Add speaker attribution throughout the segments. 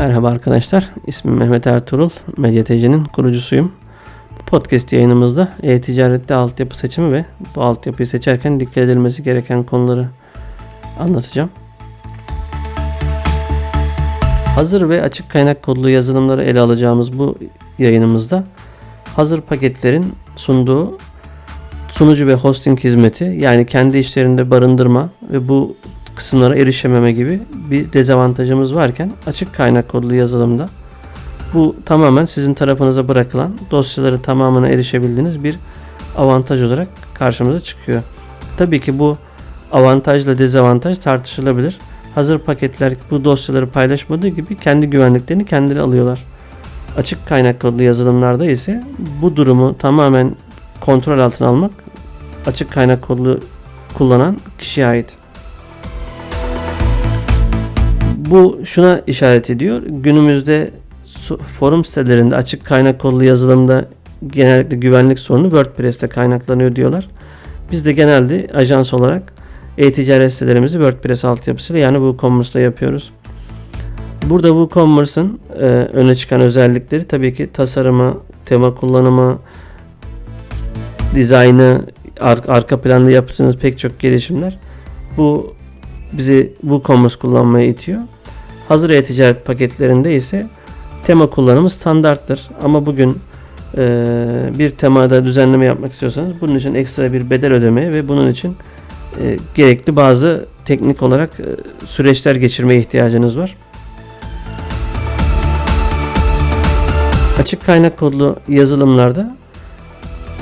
Speaker 1: Merhaba arkadaşlar. İsmim Mehmet Ertuğrul. Medyateci'nin kurucusuyum. Bu podcast yayınımızda e-ticarette altyapı seçimi ve bu altyapıyı seçerken dikkat edilmesi gereken konuları anlatacağım. Hazır ve açık kaynak kodlu yazılımları ele alacağımız bu yayınımızda hazır paketlerin sunduğu sunucu ve hosting hizmeti yani kendi işlerinde barındırma ve bu kısımlara erişememe gibi bir dezavantajımız varken açık kaynak kodlu yazılımda bu tamamen sizin tarafınıza bırakılan dosyaları tamamına erişebildiğiniz bir avantaj olarak karşımıza çıkıyor. Tabii ki bu avantajla dezavantaj tartışılabilir. Hazır paketler bu dosyaları paylaşmadığı gibi kendi güvenliklerini kendileri alıyorlar. Açık kaynak kodlu yazılımlarda ise bu durumu tamamen kontrol altına almak açık kaynak kodlu kullanan kişiye ait. Bu şuna işaret ediyor. Günümüzde forum sitelerinde açık kaynak kodlu yazılımda genellikle güvenlik sorunu WordPress'te kaynaklanıyor diyorlar. Biz de genelde ajans olarak e-ticaret sitelerimizi WordPress altyapısıyla yani WooCommerce'la yapıyoruz. Burada WooCommerce'ın e, öne çıkan özellikleri tabii ki tasarımı, tema kullanımı, dizaynı, ar- arka planda yaptığınız pek çok gelişimler bu bizi WooCommerce kullanmaya itiyor. Hazır e-ticaret paketlerinde ise tema kullanımı standarttır. Ama bugün e, bir temada düzenleme yapmak istiyorsanız bunun için ekstra bir bedel ödemeye ve bunun için e, gerekli bazı teknik olarak e, süreçler geçirmeye ihtiyacınız var. Açık kaynak kodlu yazılımlarda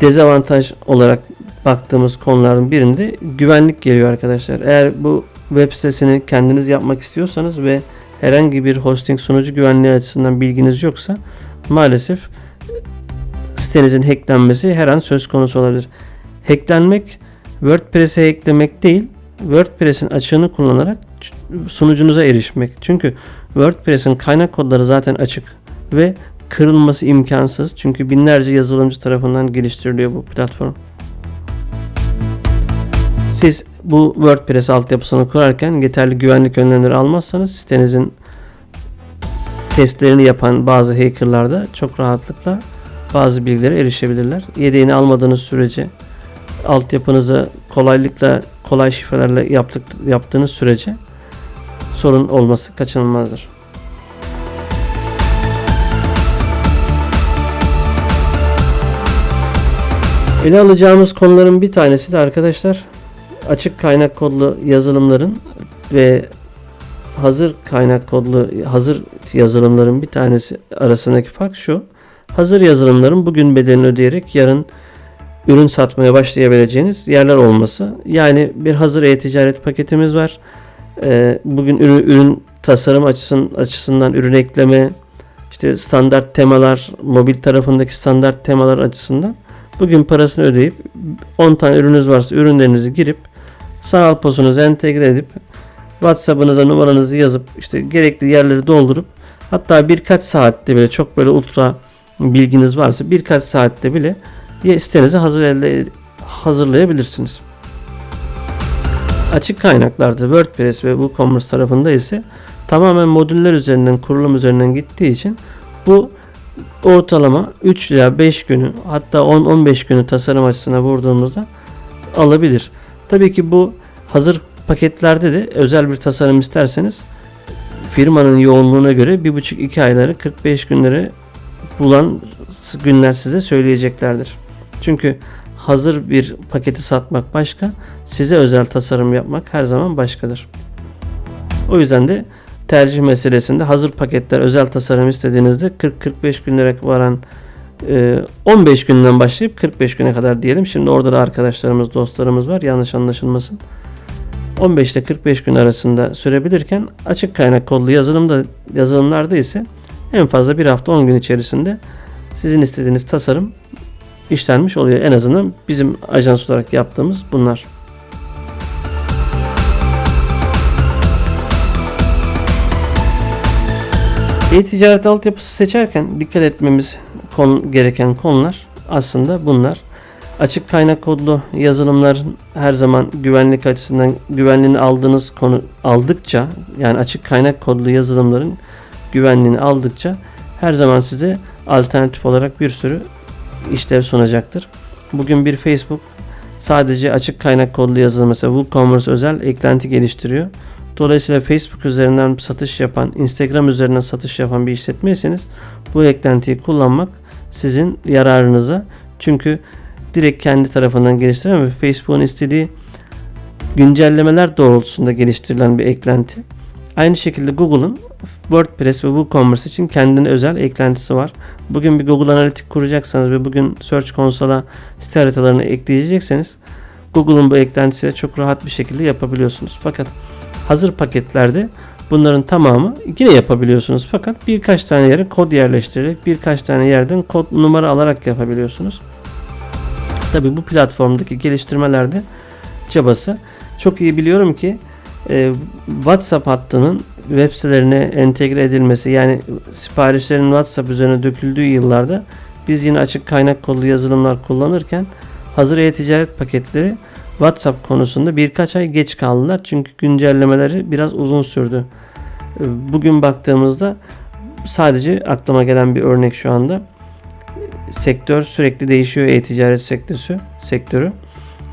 Speaker 1: dezavantaj olarak baktığımız konuların birinde güvenlik geliyor arkadaşlar. Eğer bu web sitesini kendiniz yapmak istiyorsanız ve herhangi bir hosting sunucu güvenliği açısından bilginiz yoksa maalesef sitenizin hacklenmesi her an söz konusu olabilir. Hacklenmek WordPress'e eklemek değil, WordPress'in açığını kullanarak sunucunuza erişmek. Çünkü WordPress'in kaynak kodları zaten açık ve kırılması imkansız. Çünkü binlerce yazılımcı tarafından geliştiriliyor bu platform. Siz bu WordPress altyapısını kurarken yeterli güvenlik önlemleri almazsanız sitenizin testlerini yapan bazı hackerlar da çok rahatlıkla bazı bilgilere erişebilirler. Yedeğini almadığınız sürece altyapınızı kolaylıkla kolay şifrelerle yaptık, yaptığınız sürece sorun olması kaçınılmazdır. Ele alacağımız konuların bir tanesi de arkadaşlar açık kaynak kodlu yazılımların ve hazır kaynak kodlu hazır yazılımların bir tanesi arasındaki fark şu. Hazır yazılımların bugün bedelini ödeyerek yarın ürün satmaya başlayabileceğiniz yerler olması. Yani bir hazır e-ticaret paketimiz var. Ee, bugün ürün, ürün tasarım açısından, açısından ürün ekleme, işte standart temalar, mobil tarafındaki standart temalar açısından bugün parasını ödeyip 10 tane ürününüz varsa ürünlerinizi girip sanal posunuzu entegre edip WhatsApp'ınıza numaranızı yazıp işte gerekli yerleri doldurup hatta birkaç saatte bile çok böyle ultra bilginiz varsa birkaç saatte bile sitenizi hazır elde hazırlayabilirsiniz. Açık kaynaklarda WordPress ve WooCommerce tarafında ise tamamen modüller üzerinden kurulum üzerinden gittiği için bu ortalama 3 ila 5 günü hatta 10-15 günü tasarım açısına vurduğumuzda alabilir. Tabii ki bu hazır paketlerde de özel bir tasarım isterseniz firmanın yoğunluğuna göre 1,5-2 ayları 45 günleri bulan günler size söyleyeceklerdir. Çünkü hazır bir paketi satmak başka, size özel tasarım yapmak her zaman başkadır. O yüzden de tercih meselesinde hazır paketler özel tasarım istediğinizde 40-45 günlere varan 15 günden başlayıp 45 güne kadar diyelim. Şimdi orada da arkadaşlarımız, dostlarımız var. Yanlış anlaşılmasın. 15 ile 45 gün arasında sürebilirken açık kaynak kodlu yazılımda yazılımlarda ise en fazla bir hafta 10 gün içerisinde sizin istediğiniz tasarım işlenmiş oluyor. En azından bizim ajans olarak yaptığımız bunlar. E-ticaret altyapısı seçerken dikkat etmemiz konu, gereken konular aslında bunlar. Açık kaynak kodlu yazılımların her zaman güvenlik açısından güvenliğini aldığınız konu aldıkça yani açık kaynak kodlu yazılımların güvenliğini aldıkça her zaman size alternatif olarak bir sürü işlev sunacaktır. Bugün bir Facebook sadece açık kaynak kodlu yazılım mesela WooCommerce özel eklenti geliştiriyor. Dolayısıyla Facebook üzerinden satış yapan, Instagram üzerinden satış yapan bir işletmeyseniz bu eklentiyi kullanmak sizin yararınıza. Çünkü direkt kendi tarafından geliştirilen ve Facebook'un istediği güncellemeler doğrultusunda geliştirilen bir eklenti. Aynı şekilde Google'ın WordPress ve WooCommerce için kendine özel eklentisi var. Bugün bir Google Analitik kuracaksanız ve bugün Search Console'a site haritalarını ekleyecekseniz Google'un bu eklentisiyle çok rahat bir şekilde yapabiliyorsunuz. Fakat hazır paketlerde bunların tamamı yine yapabiliyorsunuz. Fakat birkaç tane yere kod yerleştirerek birkaç tane yerden kod numara alarak yapabiliyorsunuz. Tabi bu platformdaki geliştirmelerde çabası. Çok iyi biliyorum ki e, WhatsApp hattının web sitelerine entegre edilmesi yani siparişlerin WhatsApp üzerine döküldüğü yıllarda biz yine açık kaynak kodlu yazılımlar kullanırken hazır e-ticaret paketleri WhatsApp konusunda birkaç ay geç kaldılar. Çünkü güncellemeleri biraz uzun sürdü. E, Bugün baktığımızda sadece aklıma gelen bir örnek şu anda. Sektör sürekli değişiyor e-ticaret sektörü. sektörü.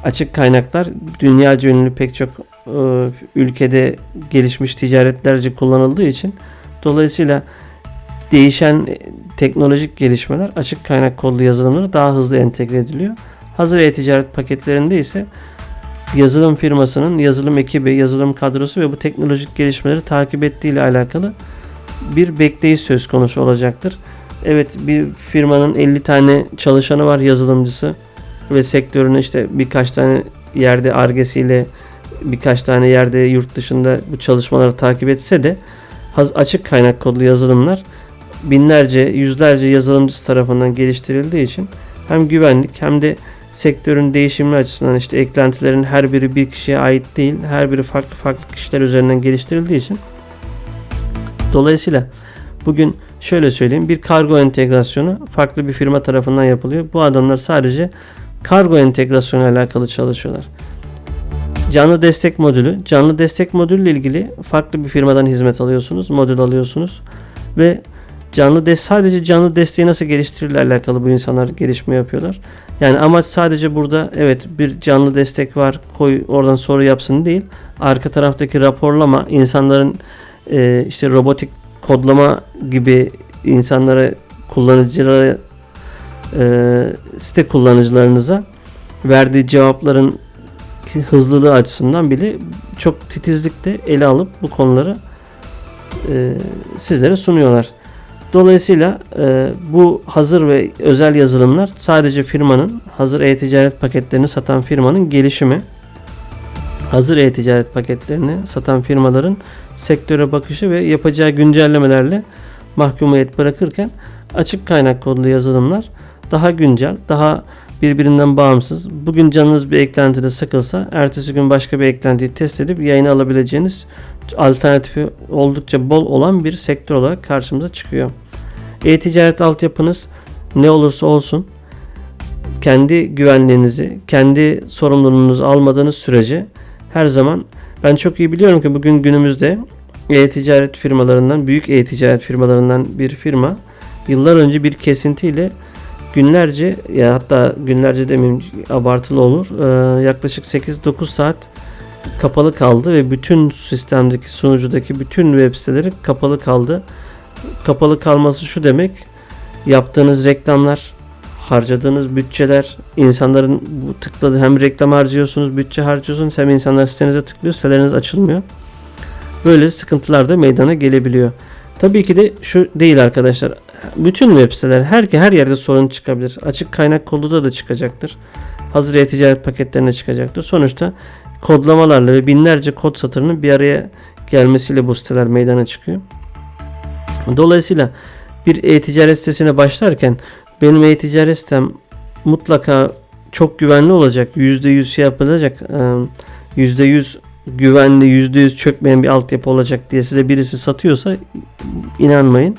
Speaker 1: Açık kaynaklar dünyaca ünlü pek çok e, ülkede gelişmiş ticaretlerce kullanıldığı için dolayısıyla değişen teknolojik gelişmeler açık kaynak kodlu yazılımlara daha hızlı entegre ediliyor. Hazır e-ticaret paketlerinde ise yazılım firmasının yazılım ekibi, yazılım kadrosu ve bu teknolojik gelişmeleri takip ettiği ile alakalı bir bekleyiş söz konusu olacaktır. Evet bir firmanın 50 tane çalışanı var yazılımcısı ve sektörün işte birkaç tane yerde argesiyle birkaç tane yerde yurt dışında bu çalışmaları takip etse de açık kaynak kodlu yazılımlar binlerce, yüzlerce yazılımcısı tarafından geliştirildiği için hem güvenlik hem de sektörün değişimi açısından işte eklentilerin her biri bir kişiye ait değil, her biri farklı farklı kişiler üzerinden geliştirildiği için dolayısıyla bugün şöyle söyleyeyim bir kargo entegrasyonu farklı bir firma tarafından yapılıyor. Bu adamlar sadece kargo entegrasyonu alakalı çalışıyorlar. Canlı destek modülü. Canlı destek modülü ile ilgili farklı bir firmadan hizmet alıyorsunuz. Modül alıyorsunuz. Ve canlı des sadece canlı desteği nasıl geliştirilir alakalı bu insanlar gelişme yapıyorlar. Yani amaç sadece burada evet bir canlı destek var koy oradan soru yapsın değil. Arka taraftaki raporlama insanların e, işte robotik kodlama gibi insanlara kullanıcılara e, site kullanıcılarınıza verdiği cevapların hızlılığı açısından bile çok titizlikle ele alıp bu konuları e, sizlere sunuyorlar. Dolayısıyla e, bu hazır ve özel yazılımlar sadece firmanın hazır e-ticaret paketlerini satan firmanın gelişimi. Hazır e-ticaret paketlerini satan firmaların sektöre bakışı ve yapacağı güncellemelerle mahkumiyet bırakırken açık kaynak kodlu yazılımlar daha güncel, daha birbirinden bağımsız. Bugün canınız bir eklentide sıkılsa ertesi gün başka bir eklentiyi test edip yayını alabileceğiniz alternatifi oldukça bol olan bir sektör olarak karşımıza çıkıyor. E-ticaret altyapınız ne olursa olsun kendi güvenliğinizi, kendi sorumluluğunuzu almadığınız sürece her zaman ben çok iyi biliyorum ki bugün günümüzde e-ticaret firmalarından, büyük e-ticaret firmalarından bir firma yıllar önce bir kesintiyle günlerce ya hatta günlerce demeyeyim abartılı olur. Ee, yaklaşık 8-9 saat kapalı kaldı ve bütün sistemdeki sunucudaki bütün web siteleri kapalı kaldı. Kapalı kalması şu demek yaptığınız reklamlar, harcadığınız bütçeler, insanların bu tıkladığı hem reklam harcıyorsunuz, bütçe harcıyorsunuz hem insanlar sitenize tıklıyor, siteleriniz açılmıyor. Böyle sıkıntılar da meydana gelebiliyor. Tabii ki de şu değil arkadaşlar. Bütün web siteler her her yerde sorun çıkabilir. Açık kaynak kodu da çıkacaktır. Hazır e-ticaret paketlerine çıkacaktır. Sonuçta kodlamalarla ve binlerce kod satırının bir araya gelmesiyle bu siteler meydana çıkıyor. Dolayısıyla bir e-ticaret sitesine başlarken benim e-ticaret sitem mutlaka çok güvenli olacak. %100 şey yapılacak. %100 güvenli, %100 çökmeyen bir altyapı olacak diye size birisi satıyorsa inanmayın.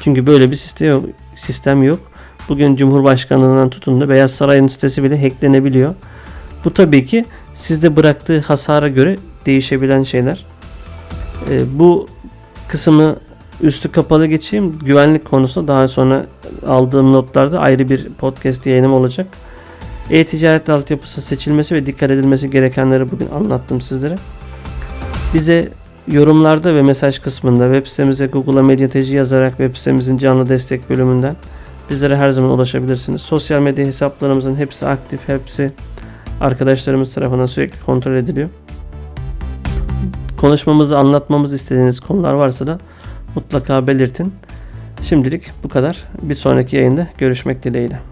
Speaker 1: Çünkü böyle bir sistem yok. Sistem yok. Bugün Cumhurbaşkanlığından tutun da Beyaz Saray'ın sitesi bile hacklenebiliyor. Bu tabii ki sizde bıraktığı hasara göre değişebilen şeyler. Bu kısmı üstü kapalı geçeyim. Güvenlik konusunda daha sonra aldığım notlarda ayrı bir podcast yayınım olacak. E-ticaret altyapısı seçilmesi ve dikkat edilmesi gerekenleri bugün anlattım sizlere. Bize yorumlarda ve mesaj kısmında web sitemize Google'a Medyateji yazarak web sitemizin canlı destek bölümünden bizlere her zaman ulaşabilirsiniz. Sosyal medya hesaplarımızın hepsi aktif, hepsi arkadaşlarımız tarafından sürekli kontrol ediliyor. Konuşmamızı anlatmamızı istediğiniz konular varsa da mutlaka belirtin. Şimdilik bu kadar. Bir sonraki yayında görüşmek dileğiyle.